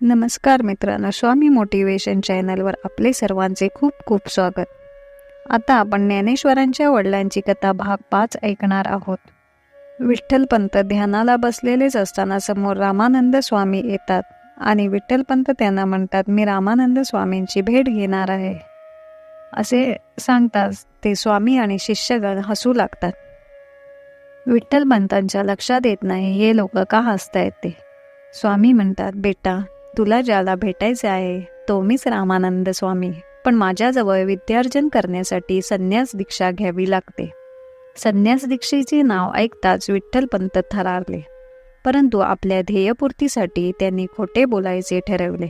नमस्कार मित्रांनो स्वामी मोटिवेशन चॅनलवर आपले सर्वांचे खूप खूप स्वागत. आता आपण ज्ञानेश्वरांच्या वडिलांची कथा भाग पाच ऐकणार आहोत. विठ्ठलपंत ध्यानाला बसलेलेच असताना समोर रामानंद स्वामी येतात आणि विठ्ठलपंत त्यांना म्हणतात मी रामानंद स्वामींची भेट घेणार आहे. असे सांगताच ते स्वामी आणि शिष्यगण हसू लागतात. विठ्ठलपंतांच्या लक्षात येत नाही हे लोक का हसतायत ते? स्वामी म्हणतात बेटा तुला ज्याला भेटायचे आहे तो मीच रामानंद स्वामी. पण माझ्याजवळ विद्यार्जन करण्यासाठी संन्यास दीक्षा घ्यावी लागते. संन्यास दीक्षेचे नाव ऐकताच विठ्ठलपंत थरारले. परंतु आपल्या ध्येयपूर्तीसाठी त्यांनी खोटे बोलायचे ठरवले.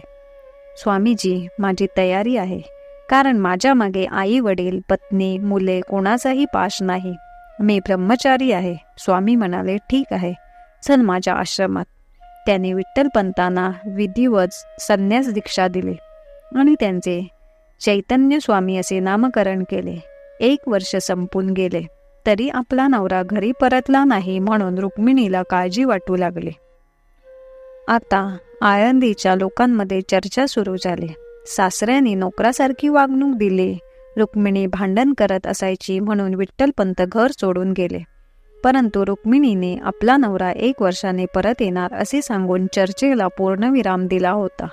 स्वामीजी माझी तयारी आहे. कारण माझ्या मागे आई वडील पत्नी मुले कोणाचाही पाश नाही. मी ब्रह्मचारी आहे. स्वामी म्हणाले ठीक आहे. चल माझ्या आश्रमात. त्याने विठ्ठलपंतांना विधिवत संन्यास दीक्षा दिली आणि त्यांचे चैतन्य स्वामी असे नामकरण केले. एक वर्ष संपून गेले तरी आपला नवरा घरी परतला नाही म्हणून रुक्मिणीला काळजी वाटू लागली. आता आळंदीच्या लोकांमध्ये चर्चा सुरू झाली. सासऱ्याने नोकरासारखी वागणूक दिली. रुक्मिणी भांडण करत असायची म्हणून विठ्ठलपंत घर सोडून गेले. परंतु रुक्मिणीने आपला नवरा एक वर्षाने परत येणार असे सांगून चर्चेला पूर्णविराम दिला होता.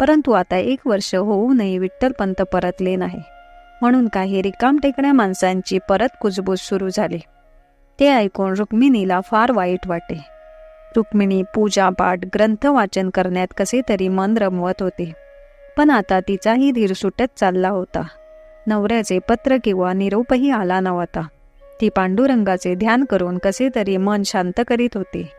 परंतु आता एक वर्ष होऊनही विठ्ठलपंत परतले नाही. म्हणून काही रिकामटेकड्या माणसांची परत कुजबूज सुरू झाली. ते ऐकून रुक्मिणीला फार वाईट वाटे. रुक्मिणी पूजापाठ ग्रंथ वाचन करण्यात कसे तरी मन रमवत होते. पण आता तिचाही धीर सुटत चालला होता. नवऱ्याचे पत्र किंवा निरोपही आला नव्हता. ती पांडुरंगाचे ध्यान करून कसे तरी मन शांत करीत होते.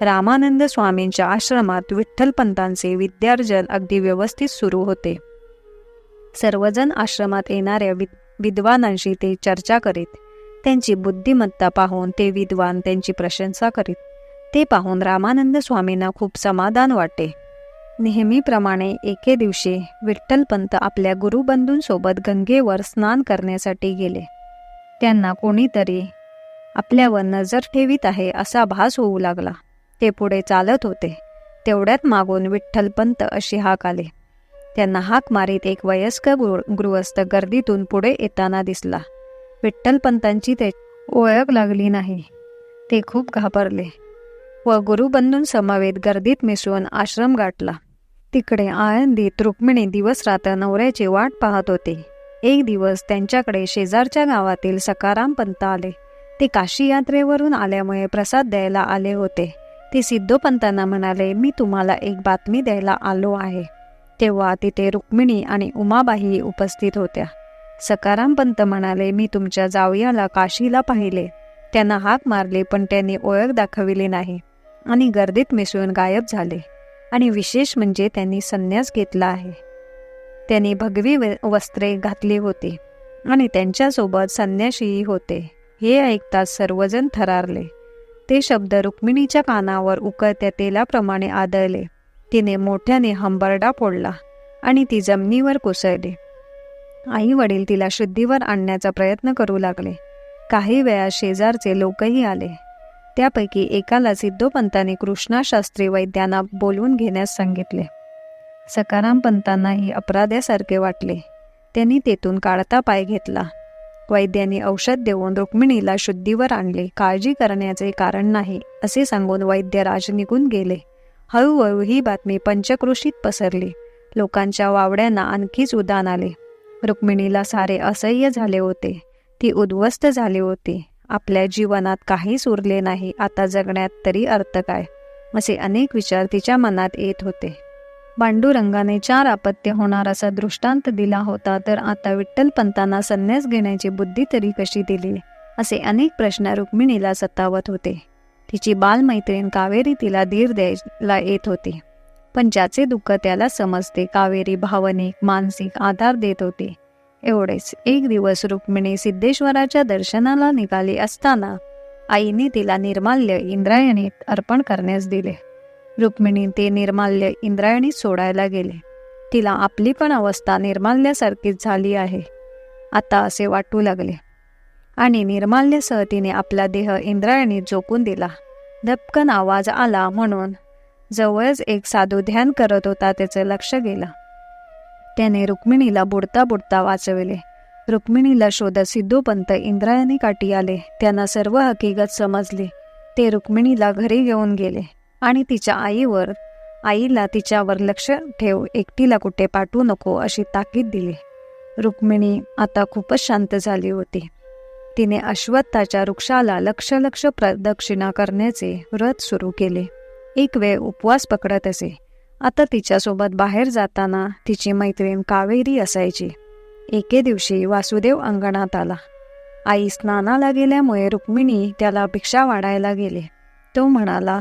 रामानंद स्वामींच्या आश्रमात विठ्ठलपंतांचे विद्यार्जन अगदी व्यवस्थित सुरू होते. सर्वजण आश्रमात येणाऱ्या विद्वानांशी ते चर्चा करीत त्यांची बुद्धिमत्ता पाहून ते विद्वान त्यांची प्रशंसा करीत ते पाहून रामानंद स्वामींना खूप समाधान वाटे. नेहमीप्रमाणे एके दिवशी विठ्ठलपंत आपल्या गुरुबंधूंसोबत गंगेवर स्नान करण्यासाठी गेले. त्यांना कोणीतरी आपल्यावर नजर ठेवीत आहे असा भास होऊ लागला. ते पुढे चालत होते. तेवढ्यात मागून विठ्ठलपंत अशी हाक आले. त्यांना हाक मारीत एक वयस्क गृ गृहस्थ गर्दीतून पुढे येताना दिसला. विठ्ठलपंतांची ते ओळख लागली नाही. ते खूप घाबरले व गुरुबंधूंसमवेत गर्दीत मिसळून आश्रम गाठला. तिकडे आळंदीत रुक्मिणी दिवस रात्र नवऱ्याची वाट पाहत होते. एक दिवस त्यांच्याकडे शेजारच्या गावातील सकाराम पंत आले. ते काशी यात्रेवरून आल्यामुळे प्रसाद द्यायला आले होते. ते सिद्धोपंतांना म्हणाले मी तुम्हाला एक बातमी द्यायला आलो आहे. तेव्हा तिथे रुक्मिणी आणि उमाबाई उपस्थित होत्या. सकाराम पंत म्हणाले मी तुमच्या जावयाला काशीला पाहिले. त्यांना हाक मारले पण त्यांनी ओळख दाखविली नाही आणि गर्दीत मिसळून गायब झाले. आणि विशेष म्हणजे त्यांनी संन्यास घेतला आहे. त्यांनी भगवी वस्त्रे घातली होती आणि त्यांच्यासोबत संन्याशीही होते. हे ऐकताच सर्वजण थरारले. ते शब्द रुक्मिणीच्या कानावर उकळत्या तेलाप्रमाणे आदळले. तिने मोठ्याने हंबरडा फोडला आणि ती जमिनीवर कोसळली. आई वडील तिला शुद्धीवर आणण्याचा प्रयत्न करू लागले. काही वेळा शेजारचे लोकही आले. त्यापैकी एकाला सिद्धोपंतांनी कृष्णाशास्त्री वैद्यांना बोलवून घेण्यास सांगितले. सकाराम पंतांनाही अपराध्यासारखे वाटले. त्यांनी तेथून काढता पाय घेतला. वैद्यांनी औषध देऊन रुक्मिणीला शुद्धीवर आणले. काळजी करण्याचे कारण नाही असे सांगून वैद्यराज निघून गेले. हळूहळू ही बातमी पंचक्रोशीत पसरली. लोकांच्या वावड्यांना आणखीच उदान आले. रुक्मिणीला सारे असह्य झाले होते. ती उद्ध्वस्त झाली होती. आपल्या जीवनात काहीच उरले नाही आता जगण्यात तरी अर्थ काय? असे अनेक विचार तिच्या मनात येत होते. पांडुरंगाने चार आपत्य होणार असा दृष्टांत दिला होता तर आता विठ्ठलपंतांना संन्यास घेण्याची बुद्धी तरी कशी दिली? असे अनेक प्रश्न रुक्मिणीला सतावत होते. तिची बालमैत्रीण कावेरी तिला धीर द्यायला येत होती. पण ज्याचे दुःख त्याला समजते कावेरी भावनिक मानसिक आधार देत होते. एवढेच. एक दिवस रुक्मिणी सिद्धेश्वराच्या दर्शनाला निघाली असताना आईने तिला निर्माल्य इंद्रायणीत अर्पण करण्यास दिले. रुक्मिणी ते निर्माल्य इंद्रायणी सोडायला गेले. तिला आपली पण अवस्था निर्माल्यासारखीच झाली आहे. आता असे वाटू लागले. आणि निर्माल्यसह तिने आपला देह इंद्रायणीत झोकून दिला. धपकन आवाज आला म्हणून जवळच एक साधू ध्यान करत होता त्याचं लक्ष गेलं. त्याने रुक्मिणीला बुडता बुडता वाचविले. रुक्मिणीला शोधत सिद्धोपंत इंद्रायणी काठी आले. त्यांना सर्व हकीकत समजली. ते रुक्मिणीला घरी घेऊन गेले. आणि तिच्या आईवर आईला तिच्यावर लक्ष ठेव एकटीला कुठे पाठवू नको अशी ताकीद दिली. रुक्मिणी आता खूपच शांत झाली होती. तिने अश्वत्थाच्या वृक्षाला लक्ष लक्ष प्रदक्षिणा करण्याचे व्रत सुरू केले. एक वेळ उपवास पकडत असे. आता तिच्यासोबत बाहेर जाताना तिची मैत्रीण कावेरी असायची. एके दिवशी वासुदेव अंगणात आला. आई स्नानाला गेल्यामुळे रुक्मिणी त्याला भिक्षा वाढायला गेले. तो म्हणाला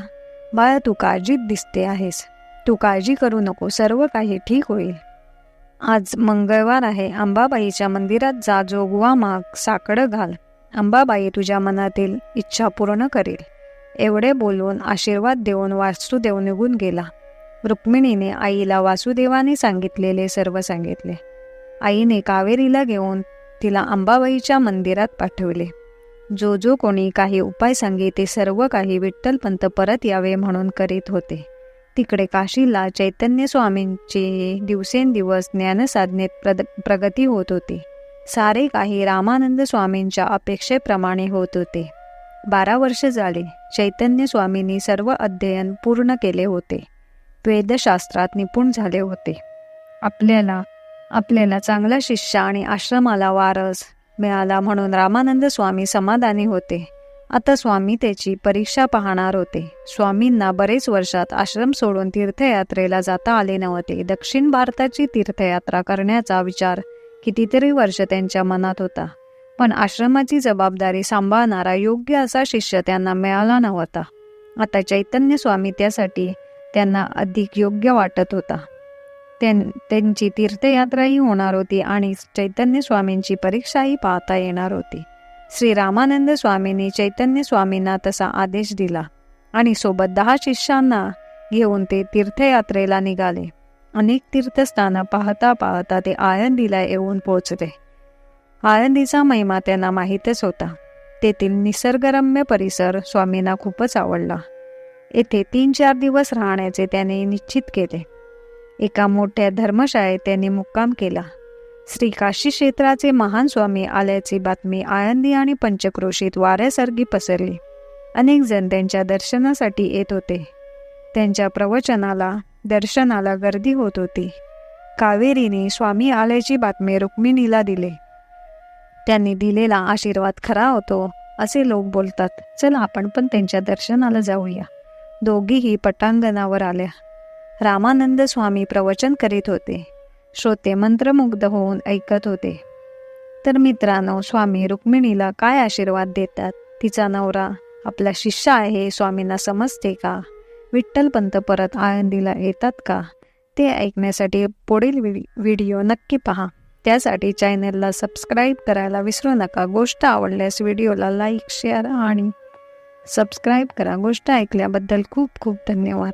बाळा तू काळजीत दिसते आहेस. तू काळजी करू नको. सर्व काही ठीक होईल. आज मंगळवार आहे. अंबाबाईच्या मंदिरात जा जोगवा माग साकडं घाल. अंबाबाई तुझ्या मनातील इच्छा पूर्ण करेल. एवढे बोलून आशीर्वाद देऊन वासुदेव निघून गेला. रुक्मिणीने आईला वासुदेवाने सांगितलेले सर्व सांगितले. आईने कावेरीला घेऊन तिला अंबाबाईच्या मंदिरात पाठवले. जो जो कोणी काही उपाय सांगे ते सर्व काही विठ्ठलपंत परत यावे म्हणून करीत होते. तिकडे काशीला चैतन्य स्वामींचे दिवसेंदिवस ज्ञानसाधनेत प्रद प्रगती होत होती. सारे काही रामानंद स्वामींच्या अपेक्षेप्रमाणे होत होते. बारा वर्ष झाले चैतन्य स्वामींनी सर्व अध्ययन पूर्ण केले होते. वेदशास्त्रात निपुण झाले होते. आपल्याला आपल्याला चांगला शिष्य आणि आश्रमाला वारस मिळाला म्हणून रामानंद स्वामी समाधानी होते. आता स्वामी त्याची परीक्षा पाहणार होते. स्वामींना बरेच वर्षात आश्रम सोडून तीर्थयात्रेला जाता आले नव्हते. दक्षिण भारताची तीर्थयात्रा करण्याचा विचार कितीतरी वर्ष त्यांच्या मनात होता. पण आश्रमाची जबाबदारी सांभाळणारा योग्य असा शिष्य त्यांना मिळाला नव्हता. आता चैतन्य स्वामी त्यासाठी त्यांना अधिक योग्य वाटत होता. त्यांची तीर्थयात्राही होणार होती आणि चैतन्य स्वामींची परीक्षाही पाहता येणार होती. श्री रामानंद स्वामींनी चैतन्य स्वामींना तसा आदेश दिला आणि सोबत दहा शिष्यांना घेऊन ते तीर्थयात्रेला निघाले. अनेक तीर्थस्थानं पाहता पाहता ते आळंदीला येऊन पोचले आळंदीचा महिमा त्यांना माहीतच होता. तेथील निसर्गरम्य परिसर स्वामींना खूपच आवडला. येथे तीन चार दिवस राहण्याचे त्याने निश्चित केले. एका मोठ्या धर्मशाळेत त्यांनी मुक्काम केला. श्री काशी क्षेत्राचे महान स्वामी आल्याची बातमी आळंदी आणि पंचक्रोशीत वाऱ्यासारखी पसरली. अनेक जण त्यांच्या दर्शनासाठी येत होते. त्यांच्या प्रवचनाला दर्शनाला गर्दी होत होती. कावेरीने स्वामी आल्याची बातमी रुक्मिणीला दिले. त्यांनी दिलेला आशीर्वाद खरा होतो असे लोक बोलतात. चला आपण पण त्यांच्या दर्शनाला जाऊया. दोघीही पटांगणावर आल्या. रामानंद स्वामी प्रवचन करीत होते. श्रोते मंत्रमुग्ध होऊन ऐकत होते. तर मित्रांनो स्वामी रुक्मिणीला काय आशीर्वाद देतात? तिचा नवरा आपला शिष्य आहे स्वामींना समजते का? विठ्ठलपंत परत आळंदीला येतात का? ते ऐकण्यासाठी पुढील व्हिडिओ नक्की पहा. त्यासाठी चॅनलला सबस्क्राईब करायला विसरू नका. गोष्ट आवडल्यास व्हिडिओला लाईक शेअर आणि सबस्क्राईब करा. गोष्ट ऐकल्याबद्दल खूप खूप धन्यवाद.